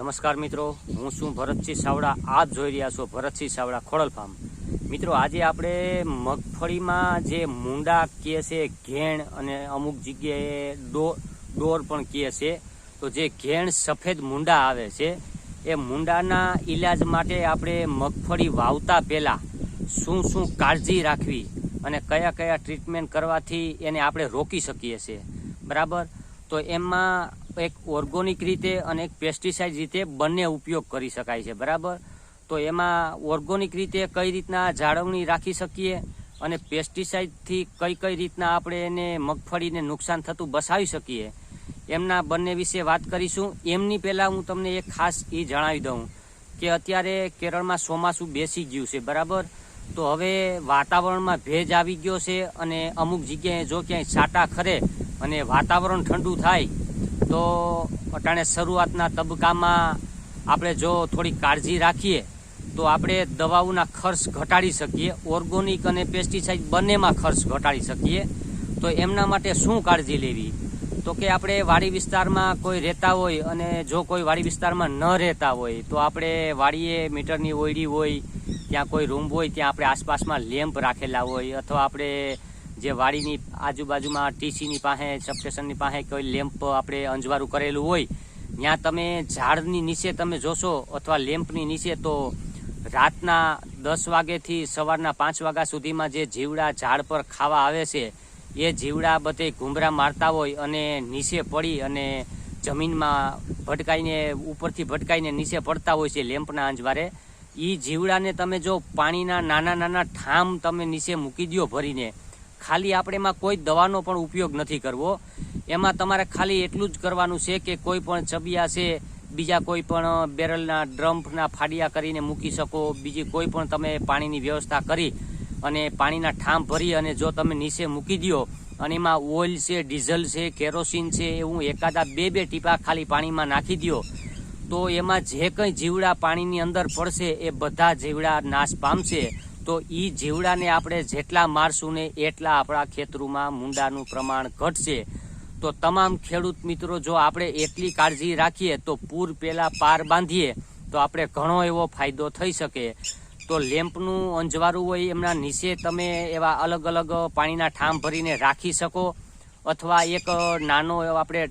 નમસ્કાર મિત્રો, હું છું ભરતસિંહ સાવડા. આપ જોઈ રહ્યા છો ભરતસિંહ સાવડા ખોડલ ફાર્મ. મિત્રો, આજે આપણે મગફળીમાં જે મુંડા કહે છે, ઘેણ અને અમુક જગ્યાએ ડોર પણ કહે છે, તો જે ઘેણ સફેદ મુંડા આવે છે, એ મુંડાના ઈલાજ માટે આપણે મગફળી વાવતા પહેલાં શું શું કાળજી રાખવી અને કયા કયા ટ્રીટમેન્ટ કરવાથી એને આપણે રોકી શકીએ છીએ. બરાબર? તો એમાં એક ઓર્ગોનિક રીતે અને એક પેસ્ટિસાઇડ રીતે બંને ઉપયોગ કરી શકાય છે, બરાબર? તો એમાં ઓર્ગોનિક રીતે કઈ રીતના જાળવણી રાખી શકીએ અને પેસ્ટિસાઇડથી કઈ કઈ રીતના આપણે એને મગફળીને નુકસાન થતું બસાવી શકીએ, એમના બંને વિશે વાત કરીશું. એમની પહેલાં હું તમને એક ખાસ એ જણાવી દઉં કે અત્યારે કેરળમાં ચોમાસું બેસી ગયું છે, બરાબર? તો હવે વાતાવરણમાં ભેજ આવી ગયો છે અને અમુક જગ્યાએ જો ક્યાંય છાંટા ખરે અને વાતાવરણ ઠંડુ થાય તો અટાણે શરૂઆતના તબક્કામાં આપણે જો થોડી કાળજી રાખીએ, તો આપણે દવાઓના ખર્ચ ઘટાડી શકીએ, ઓર્ગોનિક અને પેસ્ટિસાઇડ બંનેમાં ખર્ચ ઘટાડી શકીએ. તો એમના માટે શું કાળજી લેવી? તો કે આપણે વાડી વિસ્તારમાં કોઈ રહેતા હોય અને જો કોઈ વાડી વિસ્તારમાં ન રહેતા હોય, તો આપણે વાડીએ મીટરની ઓયડી હોય, ત્યાં કોઈ રૂમ હોય, ત્યાં આપણે આસપાસમાં લેમ્પ રાખેલા હોય, અથવા આપણે જે વાડીની આજુબાજુમાં ટીસીની પાસે, સબસ્ટેશનની પાસે કોઈ લેમ્પ આપણે અંજવારું કરેલું હોય ત્યાં તમે ઝાડની નીચે તમે જોશો અથવા લેમ્પની નીચે, તો રાતના દસ વાગ્યાથી સવારના પાંચ વાગ્યા સુધીમાં જે જીવડા ઝાડ પર ખાવા આવે છે, એ જીવડા બધે ઘૂમરા મારતા હોય અને નીચે પડી અને જમીનમાં ભટકાઈને, ઉપરથી ભટકાઈને નીચે પડતા હોય છે લેમ્પના અંજવારે એ જીવડાને તમે જો પાણીના નાના નાના ઠામ તમે નીચે મૂકી દો ભરીને ખાલી આપણે એમાં કોઈ દવાનો પણ ઉપયોગ નથી કરવો. એમાં તમારે ખાલી એટલું જ કરવાનું છે કે કોઈ પણ ચબિયા છે, બીજા કોઈ પણ બેરલના ડ્રમ્પના ફાડિયા કરીને મૂકી શકો, બીજી કોઈ પણ તમે પાણીની વ્યવસ્થા કરી અને પાણીના ઠામ ભરી અને જો તમે નીચે મૂકી દો અને એમાં ઓઇલ છે, ડીઝલ છે, કેરોસીન છે, એવું એકાદા બે બે ટીપા ખાલી પાણીમાં નાખી દો તો એમાં જે કંઈ જીવડા પાણીની અંદર પડશે એ બધા જીવડા નાશ પામશે. તો એ જીવડાને આપણે જેટલા મારશું ને એટલા આપણા ખેતરોમાં મુંડાનું પ્રમાણ ઘટશે. તો તમામ ખેડૂત મિત્રો, જો આપણે એટલી કાળજી રાખીએ, તો પૂર પહેલાં પાર બાંધીએ, તો આપણે ઘણો એવો ફાયદો થઈ શકે. તો લેમ્પનું અંજવારું હોય, એમના નીચે તમે એવા અલગ અલગ પાણીના ઠામ ભરીને રાખી શકો. અથવા એક નાનો એવો આપણે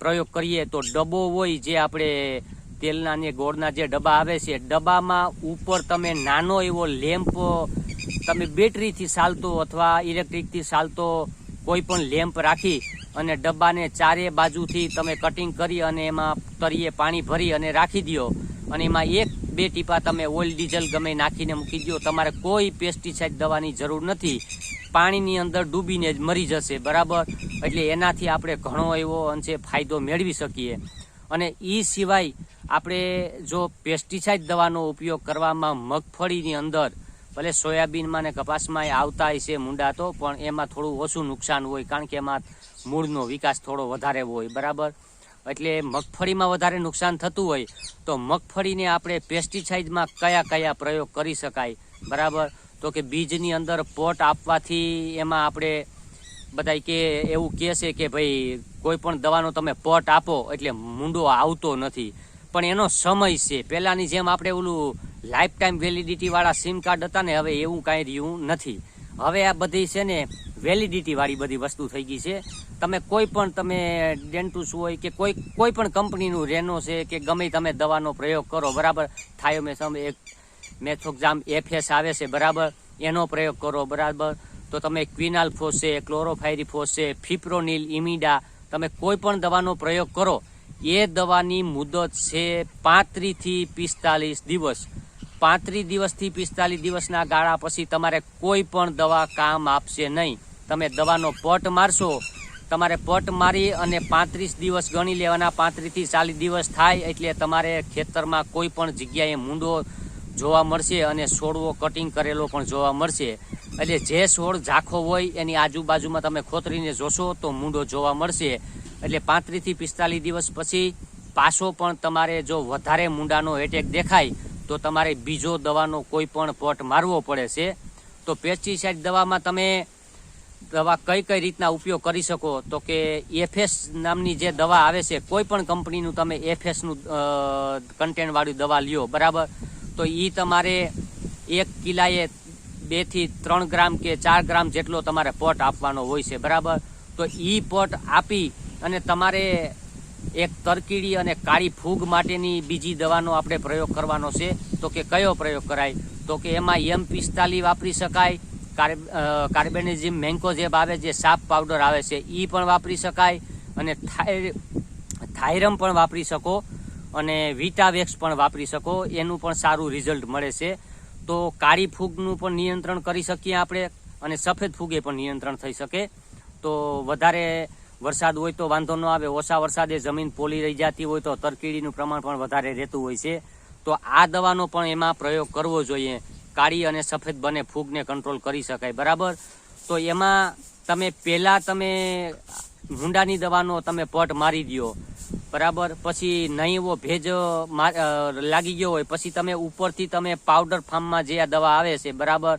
પ્રયોગ કરીએ, તો ડબ્બો હોય જે આપણે તેલના ને ગોળના જે ડબ્બા આવે છે, ડબ્બામાં ઉપર તમે નાનો એવો લેમ્પ, તમે બેટરીથી ચાલતો અથવા ઇલેક્ટ્રિકથી ચાલતો કોઈ પણ લેમ્પ રાખી અને ડબ્બાને ચારે બાજુથી તમે કટિંગ કરી અને એમાં તરીએ પાણી ભરી અને રાખી દો. અને એમાં એક, બે ટીપા તમે ઓઇલ ડીઝલ ગમે નાખીને મૂકી દો. તમારે કોઈ પેસ્ટિસાઇડ દવાની જરૂર નથી. પાણીની અંદર ડૂબીને જ મરી જશે, બરાબર? એટલે એનાથી આપણે ઘણો એવો અંશે ફાયદો મેળવી શકીએ. અને એ સિવાય આપણે જો પેસ્ટિસાઇડ દવાનો ઉપયોગ કરવામાં મગફળીની અંદર, ભલે સોયાબીનમાં ને કપાસમાં આવતા છે મૂંડા તો, પણ એમાં થોડું ઓછું નુકસાન હોય, કારણ કે એમાં મૂળનો વિકાસ થોડો વધારે હોય, બરાબર? એટલે મગફળીમાં વધારે નુકસાન થતું હોય, તો મગફળીને આપણે પેસ્ટિસાઇડમાં કયા કયા પ્રયોગ કરી શકાય, બરાબર? તો કે બીજની અંદર પોટ આપવાથી એમાં આપણે બધા કે એવું કહે છે કે ભાઈ કોઈ પણ દવાનો તમે પોટ આપો, એટલે મૂંડો આવતો નથી. પણ એનો સમય છે. પહેલાંની જેમ આપણે ઓલું લાઈફ ટાઈમ વેલિડિટીવાળા સિમ કાર્ડ હતા ને, હવે એવું કાંઈ રહ્યું નથી. હવે આ બધી છે ને વેલિડિટીવાળી બધી વસ્તુ થઈ ગઈ છે. તમે કોઈ પણ, તમે ડેન્ટુસ હોય કે કોઈ કોઈ પણ કંપનીનું રેનો છે કે ગમે તમે દવાનો પ્રયોગ કરો, બરાબર? થાયો મેં સમ એક મેથોક્ઝામ એફએસ આવે છે, બરાબર? એનો પ્રયોગ કરો, બરાબર? તો તમે ક્વિનાલ ફોસ છે ક્લોરોફાયરીફોસ છે ફિપ્રોનિલ ઇમિડા તમે કોઈ પણ દવાનો પ્રયોગ કરો એ દવાની મુદત છે પાંત્રીસથી પિસ્તાલીસ દિવસ. પાંત્રીસ દિવસથી પિસ્તાલીસ દિવસના ગાળા પછી તમારે કોઈ પણ દવા કામ આપશે નહીં. તમે દવાનો પટ મારશો. તમારે પટ મારી અને પાંત્રીસ દિવસ ગણી લેવાના. પાંત્રીસથી ચાલીસ દિવસ થાય એટલે તમારે ખેતરમાં કોઈ પણ જગ્યાએ મૂંડો જોવા મળશે અને છોડવો, કટિંગ કરેલો પણ જોવા મળશે. એટલે જે છોડ ઝાંખો હોય એની આજુબાજુમાં તમે ખોતરીને જોશો તો મૂંડો જોવા મળશે. એટલે પાંત્રીસથી પિસ્તાલીસ દિવસ પછી પાછો પણ તમારે જો વધારે મૂંડાનો એટેક દેખાય, તો તમારે બીજો દવાનો કોઈ પણ પોટ મારવો પડે છે. તો પેસ્ટિસાઇડ દવામાં તમે દવા કઈ કઈ રીતના ઉપયોગ કરી શકો? તો કે એફએસ નામની જે દવા આવે છે, કોઈ પણ કંપનીનું તમે એફએસનું કન્ટેન્ટવાળી દવા લ્યો, બરાબર? તો એ તમારે એક કિલાએ બેથી ત્રણ ગ્રામ કે ચાર ગ્રામ જેટલો તમારે પોટ આપવાનો હોય છે, બરાબર? તો એ પોટ આપી અને તમારે એક તરકીડી અને કાળી ફૂગ માટેની બીજી દવાનો આપણે પ્રયોગ કરવાનો છે. તો કે કયો પ્રયોગ કરાય? તો કે એમાં એમ પિસ્તાલી વાપરી શકાય. કાર્બેનિઝમ મેન્કોઝેબ આવે જે સાપ પાવડર આવે છે એ પણ વાપરી શકાય. અને થાઈ થાઇરમ પણ વાપરી શકો. અને વિટાવેક્સ પણ વાપરી શકો. એનું પણ સારું રિઝલ્ટ મળે છે. તો કાળી ફૂગનું પણ નિયંત્રણ કરી શકીએ આપણે અને સફેદ ફૂગે પણ નિયંત્રણ થઈ શકે. તો વધારે વરસાદ હોય તો વાંધો ન આવે. ઓછા વરસાદે જમીન પોલી રહી જતી હોય તો તરકીડીનું પ્રમાણ પણ વધારે રહેતું હોય છે. તો આ દવાનો પણ એમાં પ્રયોગ કરવો જોઈએ. કાળી અને સફેદ બંને ફૂગને કંટ્રોલ કરી શકાય. બરાબર? તો એમાં તમે પહેલાં તમે ભૂંડાની દવાનો તમે પટ મારી દો બરાબર? પછી નહીં એવો ભેજ લાગી ગયો હોય. પછી તમે ઉપરથી તમે પાવડર ફાર્મમાં જે આ દવા આવે છે, બરાબર?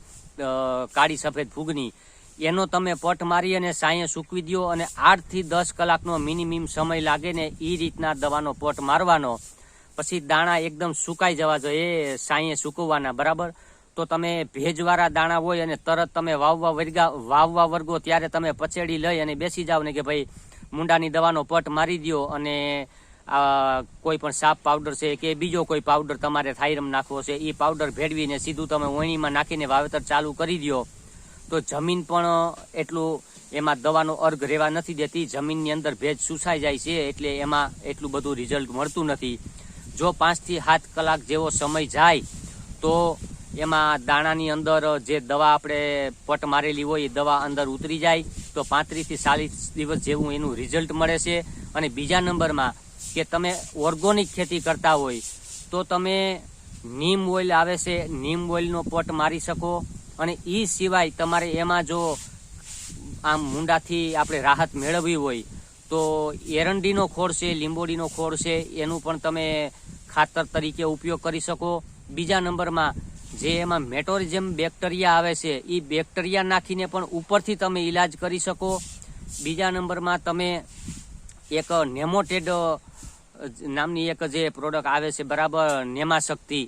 કાળી સફેદ ફૂગની. એનો તમે પટ મારી અને સાંયે સૂકવી દો અને આઠથી દસ કલાકનો મિનિમમ સમય લાગે ને એ રીતના દવાનો પટ મારવાનો. પછી દાણા એકદમ સુકાઈ જવા જોઈએ સાંયે સૂકવવાના, બરાબર? તો તમે ભેજવાળા દાણા હોય અને તરત તમે વાવવા વર્ગા, વાવવા વર્ગો ત્યારે તમે પચેડી લઈ અને બેસી જાવ ને કે ભાઈ મુંડાની દવાનો પટ મારી દો અને કોઈ પણ સાપ પાવડર છે કે બીજો કોઈ પાવડર તમારે થાઇરમ નાખવો છે એ પાવડર ભેળવીને સીધું તમે ઓણીમાં નાખીને વાવેતર ચાલુ કરી દો તો જમીન પણ એટલું એમાં દવાનો અર્ઘ રહેવા નથી દેતી. જમીનની અંદર ભેજ સુસાઈ જાય છે, એટલે એમાં એટલું બધું રિઝલ્ટ મળતું નથી. જો પાંચથી સાત કલાક જેવો સમય જાય, તો એમાં દાણાની અંદર જે દવા આપણે પટ મારેલી હોય, એ દવા અંદર ઉતરી જાય, તો પાંત્રીસથી ચાલીસ દિવસ જેવું એનું રિઝલ્ટ મળે છે. અને બીજા નંબરમાં કે તમે ઓર્ગોનિક ખેતી કરતા હોય, તો તમે નીમ ઓઇલ આવે છે, નીમ ઓઇલનો પટ મારી શકો. અને એ સિવાય તમારે એમાં જો આમ મુંડાથી આપણે રાહત મેળવવી હોય, તો એરંડીનો ખોળ છે, લીંબોડીનો ખોળ છે, એનું પણ તમે ખાતર તરીકે ઉપયોગ કરી શકો. બીજા નંબરમાં જે એમાં મેટોરિઝમ બેક્ટેરિયા આવે છે એ બેક્ટેરિયા નાખીને પણ ઉપરથી તમે ઈલાજ કરી શકો. બીજા નંબરમાં તમે એક નેમોટેડ, નામની એક જે પ્રોડક્ટ આવે છે, બરાબર નેમા શક્તિ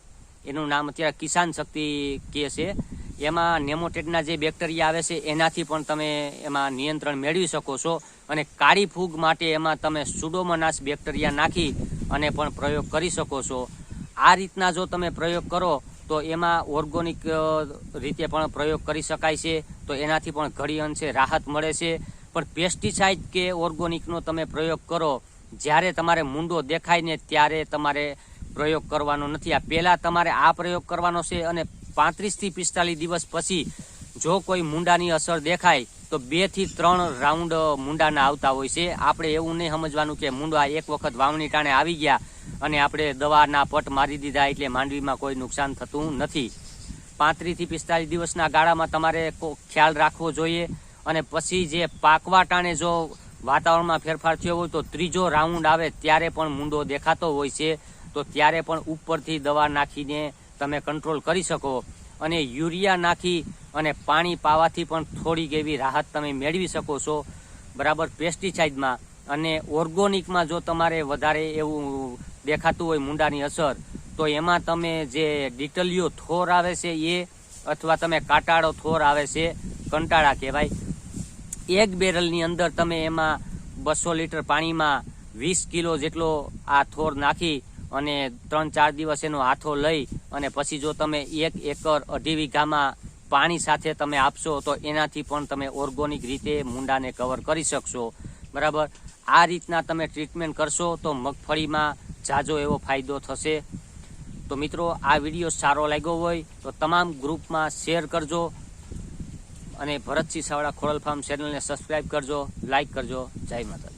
એનું નામ અત્યારે કિસાન શક્તિ કહે છે. એમાં નેમોટેડના જે બેક્ટેરિયા આવે છે, એનાથી પણ તમે એમાં નિયંત્રણ મેળવી શકો છો અને કાળી ફૂગ માટે એમાં તમે સુડોમોનાસ બેક્ટેરિયા નાખી અને પણ પ્રયોગ કરી શકો છો. આ રીતના જો તમે પ્રયોગ કરો, તો એમાં ઓર્ગોનિક રીતે પણ પ્રયોગ કરી શકાય છે, તો એનાથી પણ ઘણી અંશે રાહત મળે છે. પણ પેસ્ટિસાઇડ કે ઓર્ગોનિકનો તમે પ્રયોગ કરો, જ્યારે તમારે મૂંડો દેખાય ને ત્યારે તમારે પ્રયોગ કરવાનો નથી. આ પહેલાં તમારે આ પ્રયોગ કરવાનો છે અને પાંત્રીસથી પિસ્તાલીસ દિવસ પછી જો કોઈ મુંડાની અસર દેખાય, તો બેથી ત્રણ રાઉન્ડ મુંડાના આવતા હોય છે. આપણે એવું નહીં સમજવાનું કે મુંડા એક વખત વાવણી ટાણે આવી ગયા અને આપણે દવાના પટ મારી દીધા એટલે માંડવીમાં કોઈ નુકસાન થતું નથી. પાંત્રીસથી પિસ્તાલીસ દિવસના ગાળામાં તમારે ખ્યાલ રાખવો જોઈએ અને પછી જે પાકવા ટાણે જો વાતાવરણમાં ફેરફાર થયો હોય તો ત્રીજો રાઉન્ડ આવે ત્યારે પણ મુંડો દેખાતો હોય છે. તો ત્યારે પણ ઉપરથી દવા નાખીને તમે કંટ્રોલ કરી શકો અને યુરિયા નાખી અને પાણી પાવાથી પણ થોડીક એવી રાહત તમે મેળવી શકો છો. બરાબર પેસ્ટિસાઇડમાં અને ઓર્ગોનિકમાં જો તમારે વધારે એવું દેખાતું હોય મુંડાની અસર, તો એમાં તમે જે ડિટલિયો થોર આવે છે એ, અથવા તમે કાંટાળો થોર આવે છે, કંટાળા કહેવાય, એક બેરલની અંદર તમે એમાં બસો લીટર પાણીમાં વીસ કિલો જેટલો આ થોર નાખી અને ત્રણ ચાર દિવસ એનો હાથો લઈ અને પછી જો તમે એક એકર અઢી વીઘામાં પાણી સાથે તમે આપશો, તો એનાથી પણ તમે ઓર્ગોનિક રીતે મૂંડાને કવર કરી શકશો. બરાબર? આ રીતના તમે ટ્રીટમેન્ટ કરશો, તો મગફળીમાં જાજો એવો ફાયદો થશે. તો મિત્રો, આ વીડિયો સારો લાગ્યો હોય, તો તમામ ગ્રુપમાં શેર કરજો અને ભરતસિંહ સાવડા ખોડલ ફાર્મ ચેનલને સબસ્ક્રાઈબ કરજો લાઈક કરજો. જય માતા